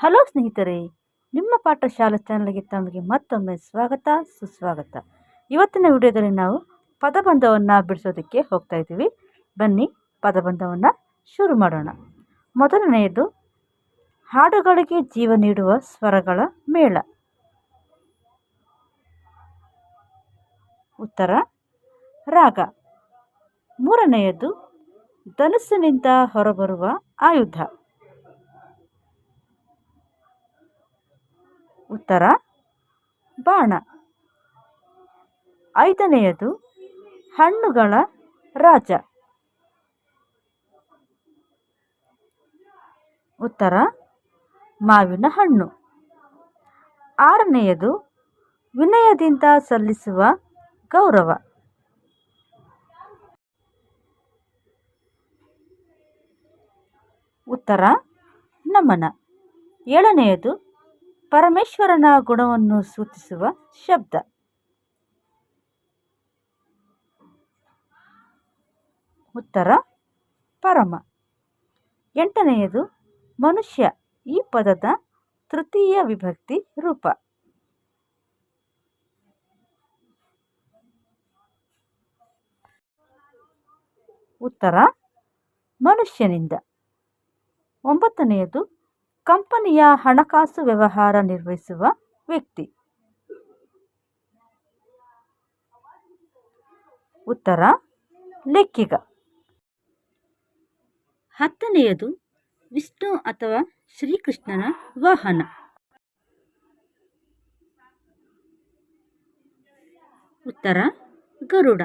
Hello ಸ್ನೇಹಿತರೆ, ನಿಮ್ಮ ಪಾಠಶಾಲಾ ಚಾನಲ್ಗೆ ತಮಗೆ ಮತ್ತೊಮ್ಮೆ ಸ್ವಾಗತ, ಸುಸ್ವಾಗತ. ಇವತ್ತಿನ ವಿಡಿಯೋದಲ್ಲಿ ನಾವು ಪದಬಂಧವನ್ನು ಬಿಡಿಸೋದಕ್ಕೆ ಹೋಗ್ತಾ ಇದ್ದೀವಿ. ಬನ್ನಿ, ಪದಬಂಧವನ್ನು ಶುರು ಮಾಡೋಣ. ಮೊದಲನೆಯದು, ಹಾಡುಗಳಿಗೆ ಜೀವ ನೀಡುವ ಸ್ವರಗಳ ಮೇಳ. ಉತ್ತರ, ರಾಗ. ಮೂರನೆಯದು, ಧನಸ್ಸಿನಿಂದ ಹೊರಬರುವ ಆಯುಧ. ಉತ್ತರ, ಬಾಣ. ಐದನೆಯದು, ಹಣ್ಣುಗಳ ರಾಜ. ಉತ್ತರ, ಮಾವಿನ ಹಣ್ಣು. ಆರನೆಯದು, ವಿನಯದಿಂದ ಸಲ್ಲಿಸುವ ಗೌರವ. ಉತ್ತರ, ನಮನ. ಏಳನೆಯದು ಪರಮೇಶ್ವರನ ಗುಣವನ್ನು ಸೂಚಿಸುವ ಶಬ್ದ. ಉತ್ತರ, ಪರಮ. ಎಂಟನೆಯದು, ಮನುಷ್ಯ, ಈ ಪದದ ತೃತೀಯ ವಿಭಕ್ತಿ ರೂಪ. ಉತ್ತರ, ಮನುಷ್ಯನಿಂದ. ಒಂಬತ್ತನೆಯದು ಕಂಪನಿಯ ಹಣಕಾಸು ವ್ಯವಹಾರ ನಿರ್ವಹಿಸುವ ವ್ಯಕ್ತಿ. ಉತ್ತರ, ಲೆಕ್ಕಿಗ. ಹತ್ತನೆಯದು, ವಿಷ್ಣು ಅಥವಾ ಶ್ರೀಕೃಷ್ಣನ ವಾಹನ. ಉತ್ತರ, ಗರುಡ.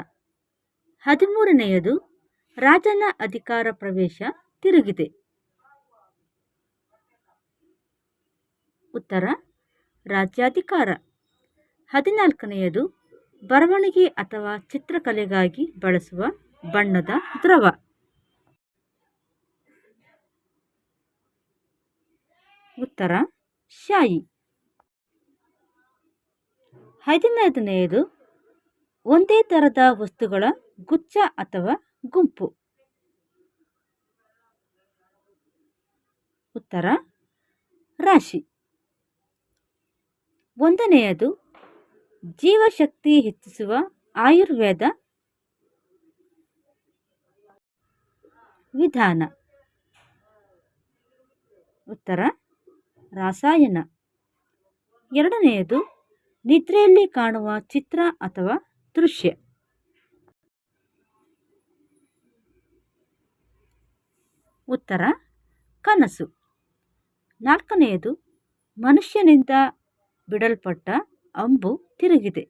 ಹದಿಮೂರನೆಯದು, ರಾಜನ ಅಧಿಕಾರ ಪ್ರವೇಶ ತಿರುಗಿದೆ. ಉತ್ತರ, ರಾಜ್ಯಾಧಿಕಾರ. ಹದಿನಾಲ್ಕನೆಯದು, ಬರವಣಿಗೆ ಅಥವಾ ಚಿತ್ರಕಲೆಗಾಗಿ ಬಳಸುವ ಬಣ್ಣದ ದ್ರವ. ಉತ್ತರ, ಶಾಯಿ. ಹದಿನೈದನೆಯದು, ಒಂದೇ ಥರದ ವಸ್ತುಗಳ ಗುಚ್ಛ ಅಥವಾ ಗುಂಪು. ಉತ್ತರ, ರಾಶಿ. ಒಂದನೆಯದು, ಜೀವಶಕ್ತಿ ಹೆಚ್ಚಿಸುವ ಆಯುರ್ವೇದ ವಿಧಾನ. ಉತ್ತರ, ರಾಸಾಯನ. ಎರಡನೆಯದು, ನಿದ್ರೆಯಲ್ಲಿ ಕಾಣುವ ಚಿತ್ರ ಅಥವಾ ದೃಶ್ಯ. ಉತ್ತರ, ಕನಸು. ನಾಲ್ಕನೆಯದು, ಮನುಷ್ಯನಿಂದ ಬಿಡಲ್ಪಟ್ಟ ಅಂಬು ತಿರುಗಿದೆ.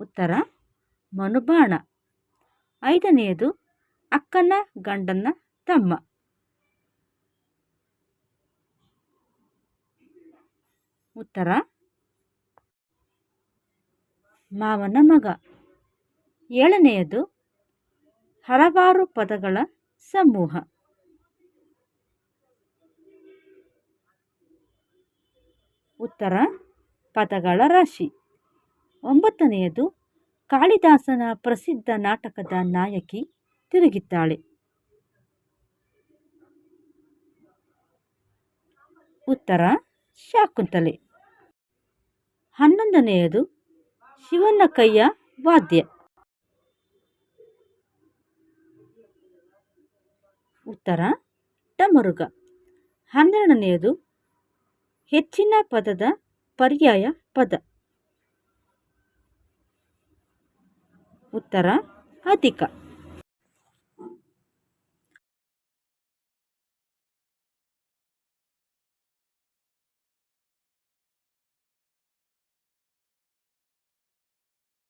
ಉತ್ತರ, ಮನುಬಾಣ. ಐದನೆಯದು, ಅಕ್ಕನ ಗಂಡನ ತಮ್ಮ. ಉತ್ತರ, ಮಾವನ ಮಗ. ಏಳನೆಯದು, ಹಲವಾರು ಪದಗಳ ಸಮೂಹ. ಉತ್ತರ, ಪದಗಳ ರಾಶಿ. ಒಂಬತ್ತನೆಯದು, ಕಾಳಿದಾಸನ ಪ್ರಸಿದ್ಧ ನಾಟಕದ ನಾಯಕಿ ತಿರುಗಿದ್ದಾಳೆ. ಉತ್ತರ, ಶಾಕುಂತಲೆ. ಹನ್ನೊಂದನೆಯದು ಶಿವನ ಕೈಯ ವಾದ್ಯ. ಉತ್ತರ ಟಮರುಗ ಹನ್ನೆರಡನೆಯದು ಹೆಚ್ಚಿನ ಪದದ ಪರ್ಯಾಯ ಪದ. ಉತ್ತರ ಅಧಿಕ.